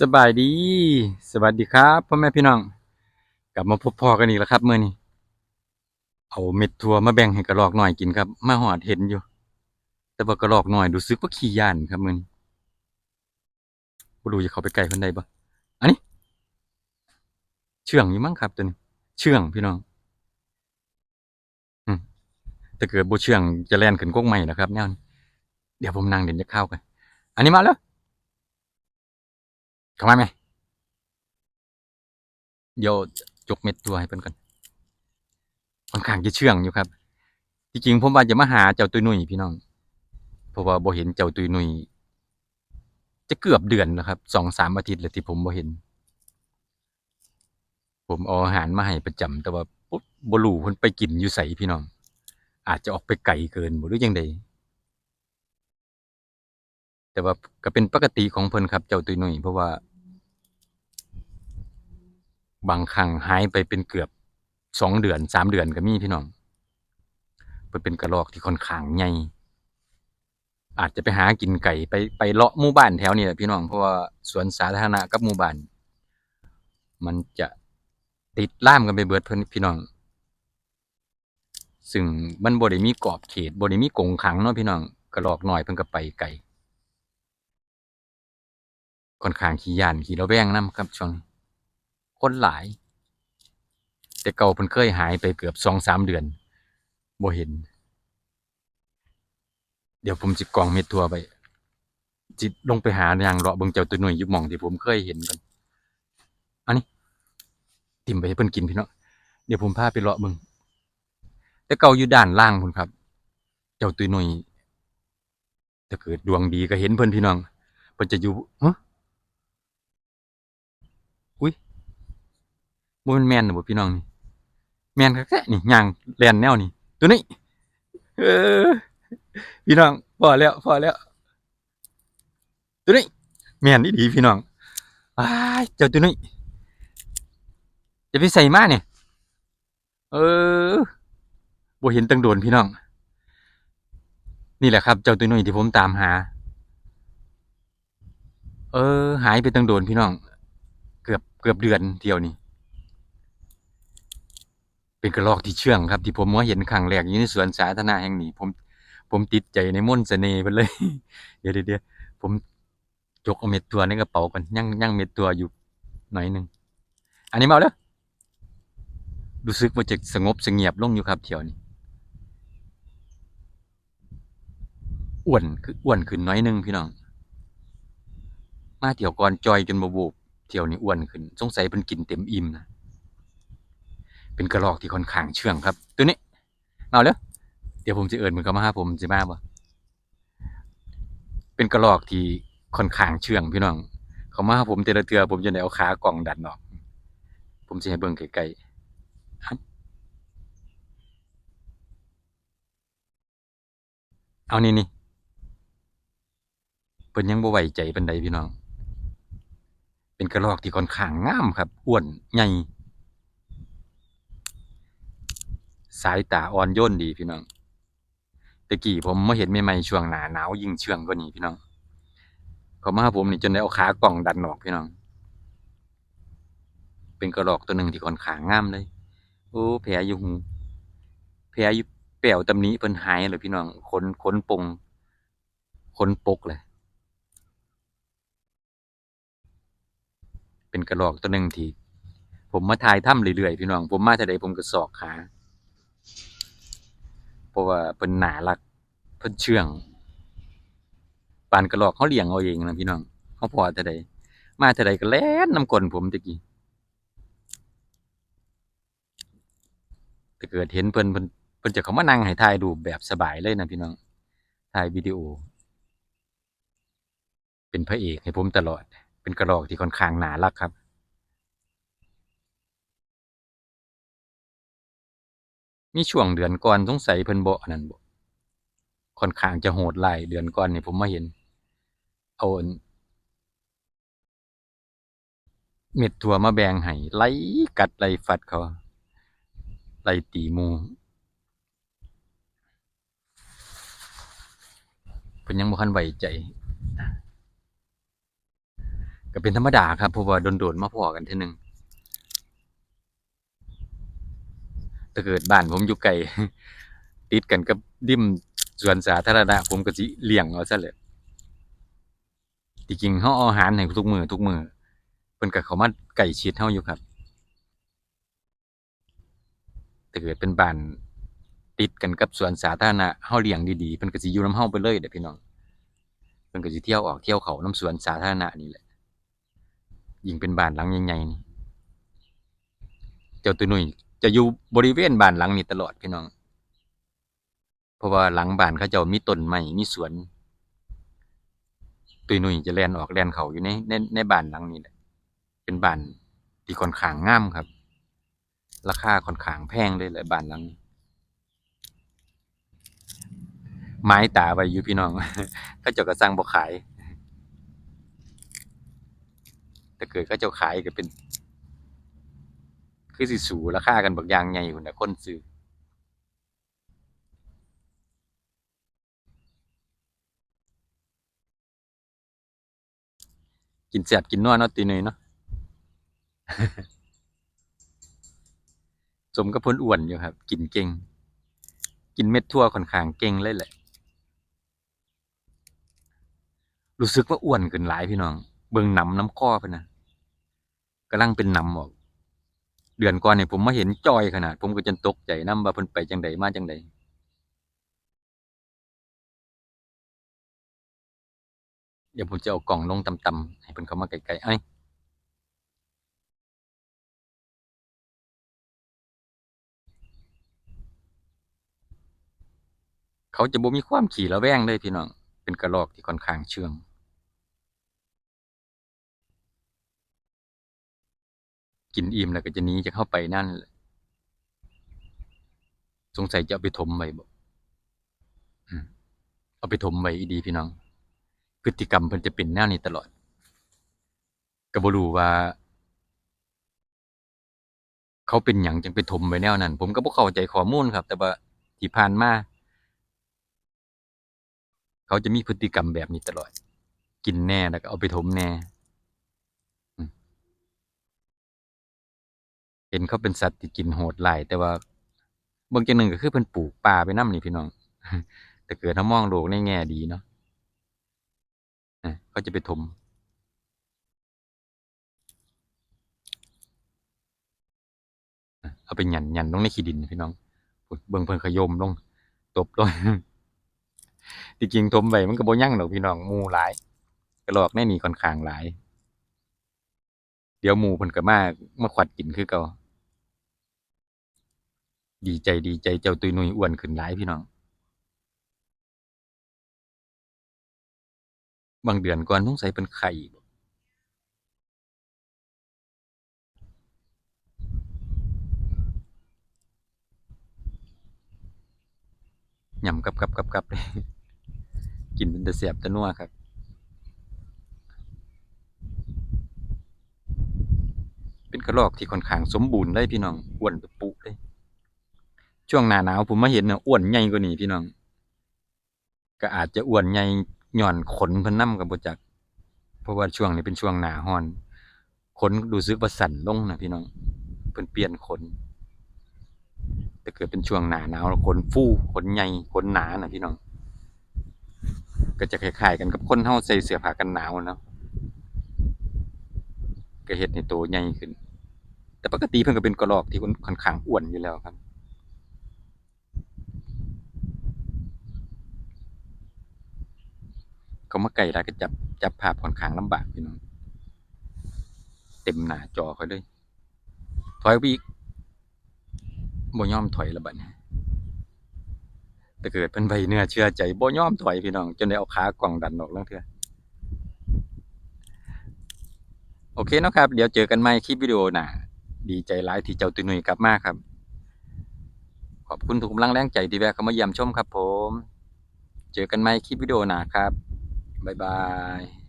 สบายดี สวัสดีครับพ่อแม่พี่น้อง กลับมาพบพ่อกันอีกแล้วครับเมื้อนี้ เอาเม็ดถั่วมาแบ่งให้กระรอกหน่อยกินครับ มาหอดเห็นอยู่ แต่ว่ากระรอกหน่อยรู้สึกว่าขี้ย่านครับเมื้อนี้บ่รู้จะเข้าไปใกล้เพิ่นได้บ่อันนี้ เชื่องอยู่มั้งครับตัวนี้เชื่องพี่น้องอืมแต่เกิดบ่เชื่องจะแล่นขึ้นกกใหม่นะครับแนวนี้เดี๋ยวผมนั่งเด่นจะเข้ากัน อันนี้มาแล้ว เข้ามาไหมเดี๋ยวจกเม็ดตัวให้เพิ่นก่อนค่อนข้างจะเชื่องอยู่ครับ ที่จริงผมว่าจะมาหาเจ้าตุยนุ่ยพี่น้องเพราะว่าบ่เห็นเจ้าตุยนุ่ยจะเกือบเดือนแล้วครับสองสามอาทิตย์แล้วที่ผมบ่เห็น ผมเอาอาหารมาให้ประจำแต่ว่าปุ๊บบ่รู้เพิ่นไปกินอยู่ไสพี่น้อง อาจจะออกไปไกลเกินบ่หรือยังใดแต่ว่าก็เป็นปกติของเพิ่นครับเจ้าตุยนุ่ยเพราะว่า บางครั้งหายไปเป็นเกือบสองเดือนสามเดือนก็มีพี่น้องเพิ่นเป็นกระรอกที่ค่อนข้างใหญ่อาจจะไปหากินไก่ไปไปเลาะหมู่บ้านแถวนี้แหละพี่น้องเพราะว่าสวนสาธารณะกับหมู่บ้าน มันจะติดล่ามกันไปเบิดเพิ่นพี่น้อง ซึ่งมันบ่ได้มีกรอบเขตบ่ได้มีกงขังเนาะพี่น้องกระรอกหน้อยเพิ่นก็ไปไกลค่อนข้างขี้ยานขี้ระแวงนํครับช่วงนี้ คนหลาย แต่เก่าเพิ่นเคยหายไปเกือบสองสามเดือนบ่เห็น เดี๋ยวผมจิกองเม็ดทั่วไปจิตลงไปหาอย่างเลาะเบิ่งเจ้าตัวหน่วยอยู่หม่องที่ผมเคยเห็นกันอันนี้ติ่มไปให้เพิ่นกินพี่เนาะเดี๋ยวผมพาไปเลาะเบิ่งแต่เก่าอยู่ด้านล่างพุ่นครับ เจ้าตัวหน่วยถ้าเกิดดวงดีก็เห็นเพิ่นพี่น้องเพิ่นจะอยู่ฮะอุ้ย บ่แม่นแม่นน่ะบ่พี่น้องนี่แม่นคักแท้นี่ย่างแล่นแนวนี่ตัวนี้เออพี่น้องพอแล้วพอแล้ว ตัวนี้แม่นอีหลีพี่น้องอ้ายเจ้าตัวนี้จะไปใส่มาเนี่ยเออบ่เห็นตั้งโดนพี่น้อง นี่แหละครับ เจ้าตัวน้อยที่ผมตามหา เออ หายไปตั้งโดนพี่น้อง เกือบเกือบเดือนเที่ยวนี้ เป็นกระรอกที่เชื่องครับ ที่ผมมาเห็นครั้งแรกอยู่ในสวนสาธารณะแห่งนี้ ผม ผมติดใจในมนต์เสน่ห์เพิ่นเลย เดี๋ยวเดี๋ยวผมจกเอาเม็ดตัวในกระเป๋าก่อนยังยังเม็ดตัวอยู่หน่อยหนึงอันนี้มาเอาเด้อรู้สึกว่าจะสงบสงียบลงอยู่ครับเที่ยวนี้อ้วนคืออ้วนขึ้นหน้อยนึงพี่น้อง มาเที่ยวก่อนจอยจนบวบเที่ยวนี้อ้วนขึ้น สงสัยเพิ่นกินเต็มอิ่มนะ เป็นกระรอกที่ค่อนข้างเชื่องครับ ตัวนี้เอาเด้อเดี๋ยวผมจะเอิ้นมันเข้ามาหาผมสิมาบ่เป็นกระรอกที่ค่อนข้างเชื่องพี่น้อง เขามาหาผมแต่ละเทื่อผมจะได้เอาขากล่องดันออก ผมสิให้เบิ่งใกลๆเอานี่นี่เพิ่นยังบ่ไว้ใจเปานใดพี่น้อง เป็นกระรอกที่ค่อนข้างงามครับอ้วนใหญ่ สายตาอ่อนโยนดีพี่น้องต่กี้ผมมาเห็นใหม่ๆช่วงหนาหนาวยิ่งเชื่องกว่านี้พี่น้องเขามาหาผมนี่จนได้เอาขากล่องดันออกพี่น้อง เป็นกระรอกตัวหนึ่งที่ค่อนข้างงามเลย โอ้แผลอยู่หูแผลอยู่แป้วตำนี้เพิ่นหายเลยพี่น้องขนขนปงขนปกเลย เป็นกระรอกตัวหนึ่งที่ผมมาถ่ายถ้ำเรื่อยๆพี่น้อง ผมมาเท่าใดผมก็สอกหา เพราะว่าเพิ่นน่ารักเพิ่นเชื่องปานกระหรอกเขาเลี้ยงเอาเองนะพี่น้องเขาพอเท่าใดมาเท่าใดก็แล่นน้ำกลนผมตะกี้แต่เกิดเห็นเพิ่นเพิ่นเพิ่นจะเขามานั่งให้ถ่ายรูปแบบสบายเลยนะพี่น้องถ่ายวิดีโอ เป็นพระเอกให้ผมตลอด เป็นกระหรอกที่ค่อนข้างหนารักครับ มีช่วงเดือนก่อนสงสัยเพิ่นบ่อันนั้นบ่ค่อนข้างจะโหดร้ายเดือนก่อนนี่ผมมาเห็น เอาเม็ดถั่วมาแบ่งให้ไล่กัดไล่ฟัดเขาไล่ตีมูเพิ่นยังบ่ทันไว้ใจก็เป็นธรรมดาครับเพราะว่าโดนๆมาพอกันเทีนึง ถ้าเกิดบ้านผมอยู่ไกลติดกันกับริมสวนสาธารณะผมก็สิเลี่ยงเอาซะเลยที่จริงเฮาเอาอาหารให้ทุกมือทุกมือเพิ่นก็เขามาใกล้ชิดเฮาอยู่ครับถ้าเกิดเป็นบ้านติดกันกับสวนสาธารณะเฮาเลี้ยงดีๆเพิ่นก็สิอยู่นํเฮาไปเลยเด้อพี่น้องเพิ่นก็สิเที่ยวออกเที่ยวเขานํสวนสาธารณะนี่แหละยิ่งเป็นบ้านหลังใหญ่ๆนี่เจ้าตัวหนุ่ย จะอยู่บริเวณบ้านหลังนี้ตลอดพี่น้อง เพราะว่าหลังบ้านเขาเจ้ามีต้นไม้มีสวน ตุยนุ่ยจะแลนออกแลนเขาอยู่ในในในบ้านหลังนี้แหละ เป็นบ้านที่ค่อนข้างงามครับ ราคาค่อนข้างแพงเลยแหละบ้านหลังนี้ไม้ตาไว้อยู่พี่น้องเขาเจ้าก็สั่งบ่ขาย แต่เกิดเขาเจ้าขายก็เป็น คือสิสูราคากันบักอย่างใหญ่พุ่นนะคนซื้อกินแซ่บกินนัวเนาะตีหนุ่ยเนาะสมกับพิ่นอ้วนอยู่ครับ กินเก่ง กินเม็ดทั่วค่อนข้างเก่งเลยแหละ รู้สึกว่าอ้วนขึ้นหลายพี่น้อง เบิ่งหนำน้ำคอเพิ่นะกำลังเป็นหนำออก เดือนก่อนเนี่ยผมมาเห็นจอยขนาด ผมก็จนตกใจนำว่าเพิ่นไปจังใดมาจังใดเดี๋ยวผมจะเอากล่องลงต่ำๆให้เพิ่นเข้ามาใกล้ๆเอ้เขาจะบ่มีความขี้ระแวงเลยพี่น้อง เป็นกระรอกที่ค่อนข้างเชื่อง กินอิ่มแล้วก็จะหนีจากเข้าไปนั่นแหละสงสัยจะเอาไปถมไว้บ่อืมเอาไปถมไว้อีดีพี่น้อง พฤติกรรมเพิ่นจะเป็นแนวนี้ตลอดก็บ่รู้ว่า เขาเป็นหยังจังไปถมไว้แนวนั้น ผมก็บ่เข้าใจข้อมูลครับ แต่ว่าที่ผ่านมาเขาจะมีพฤติกรรมแบบนี้ตลอด กินแน่แล้วก็เอาไปถมแน่ อืม เห็นเขาเป็นสัตว์ที่กินโหดหลายแต่ว่าเบิ่งจังหนึ่งก็คือเพิ่นปลูกป่าไปน้ำนี่พี่น้อง แต่เกิดถ้ามองโลกในแง่ดีเนาะเออเขาจะไปถมเอาไปหยั่นหยั่นลงในขี้ดินพี่น้องเบิ่งเพิ่นขยมลงตบลงที่จริงถมไว้มันก็บ่ยังดอกพี่น้องมูหลายกระหรอกในนี่ค่อนข้างหลาย เดี๋ยวมูเพิ่นก็มามาขวัดกินคือเก่า ดีใจดีใจเจ้าตุยนุยอ้วนขึ้นหลายพี่น้อง บางเดือนก่อนสงสัยเป็นไข่ยำกับกับกับกับเลยกินเป็นตาแซ่บตานัวครับเป็นกระรอกที่ค่อนข้างสมบูรณ์เลยพี่น้องอ้วนเป็นปุเลย ช่วงหน้าหนาวผมมาเห็นน่ะอ้วนใหญ่กว่านี้พี่น้อง ก็อาจจะอ้วนใหญ่หย้อนขนเพิ่นนำก็บ่จัก เพราะว่าช่วงนี้เป็นช่วงหนาร้อน ขนรู้สึกว่าสั่นลงนะพี่น้องเพิ่นเปลี่ยนขนแต่เกิดเป็นช่วงหนาหนาวแล้วขนฟูขนใหญ่ขนหนาน่ะพี่น้อง ก็จะคล้ายๆกันกับคนเฮาใส่เสื้อผ้ากันหนาวเนาะก็เฮ็ดให้โตใหญ่ขึ้น แต่ปกติเพิ่นก็เป็นกระรอกที่ค่อนข้างอ้วนอยู่แล้วครับ เขามาใกล้แล้วก็จับจับภาพค่อนข้างลำบากพี่น้อง เต็มหน้าจอเขาเลยถอยไปอีกบ่ยอมถอยละบัดนี้แต่เกิดเป็นใบเนื้อเชื่อใจบ่ยอมถอยพี่น้อง จนได้เอาขากล่องดันออกลางเทื่อโอเคนะครับ เดี๋ยวเจอกันใหม่คลิปวิดีโอหน้าดีใจหลายที่เจ้าตุยหนุ่ยกลับมาครับ ขอบคุณทุกกำลังแรงใจที่แวะเข้ามาเยี่ยมชมครับผม เจอกันใหม่คลิปวิดีโอหน้าครับ บ๊ายบาย